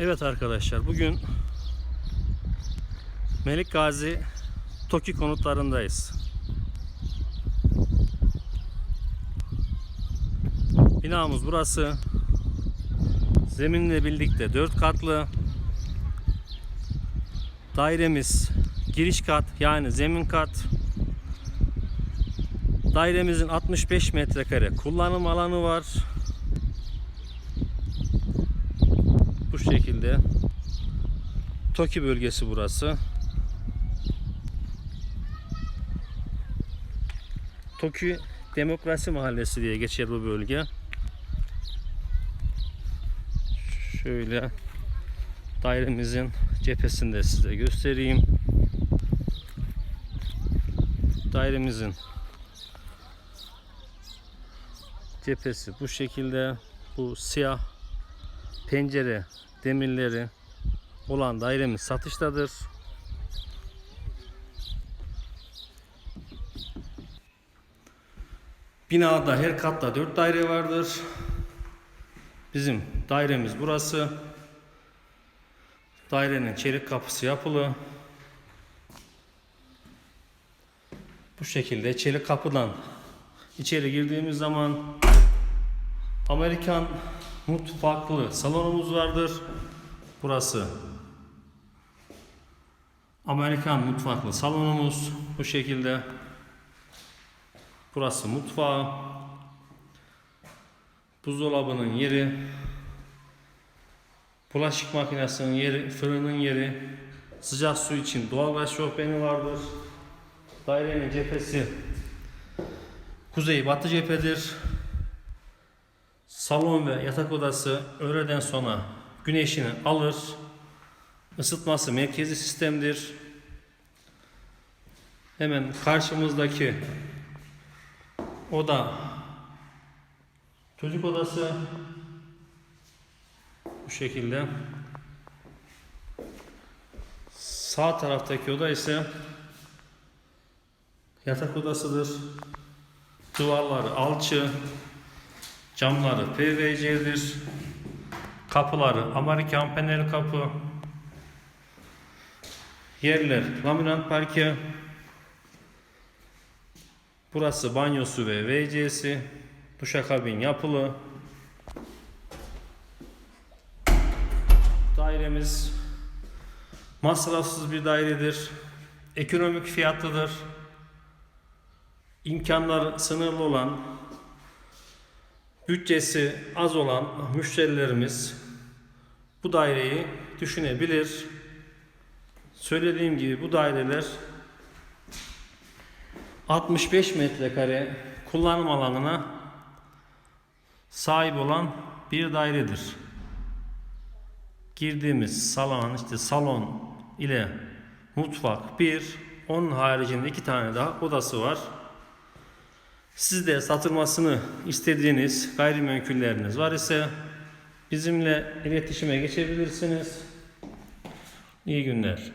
Evet arkadaşlar bugün Melik Gazi TOKİ konutlarındayız. Binamız burası. Zeminle birlikte 4 katlı. Dairemiz giriş kat yani zemin kat. Dairemizin 65 metrekare kullanım alanı var. Bu şekilde. Toki bölgesi burası. Toki Demokrasi Mahallesi diye geçer bu bölge. Şöyle dairemizin cephesini de size göstereyim. Dairemizin cephesi bu şekilde. Bu siyah pencere demirleri olan dairemiz satıştadır. Binada her katta 4 daire vardır. Bizim dairemiz burası. Dairenin çelik kapısı yapılı. Bu şekilde çelik kapıdan içeri girdiğimiz zaman Amerikan mutfaklı salonumuz vardır. Burası Amerikan mutfaklı salonumuz bu şekilde. Burası mutfağı. Buzdolabının yeri. Bulaşık makinesinin yeri, fırının yeri. Sıcak su için doğalgaz şofbeni vardır. Dairenin cephesi kuzey batı cephedir. Salon ve yatak odası öğleden sonra güneşini alır. Isıtması merkezi sistemdir. Hemen karşımızdaki oda çocuk odası bu şekilde. Sağ taraftaki oda ise yatak odasıdır. Duvarları alçı, camları PVC'dir. Kapıları Amerikan panel kapı. Yerler laminat parke. Burası banyosu ve WC'si. Duşakabin yapılı. Dairemiz masrafsız bir dairedir. Ekonomik fiyatlıdır. İmkanlar sınırlı olan bütçesi az olan müşterilerimiz bu daireyi düşünebilir. Söylediğim gibi bu daireler 65 metrekare kullanım alanına sahip olan bir dairedir. Girdiğimiz salon işte salon ile mutfak bir, onun haricinde iki tane daha odası var. Siz de satılmasını istediğiniz gayrimenkulleriniz var ise bizimle iletişime geçebilirsiniz. İyi günler.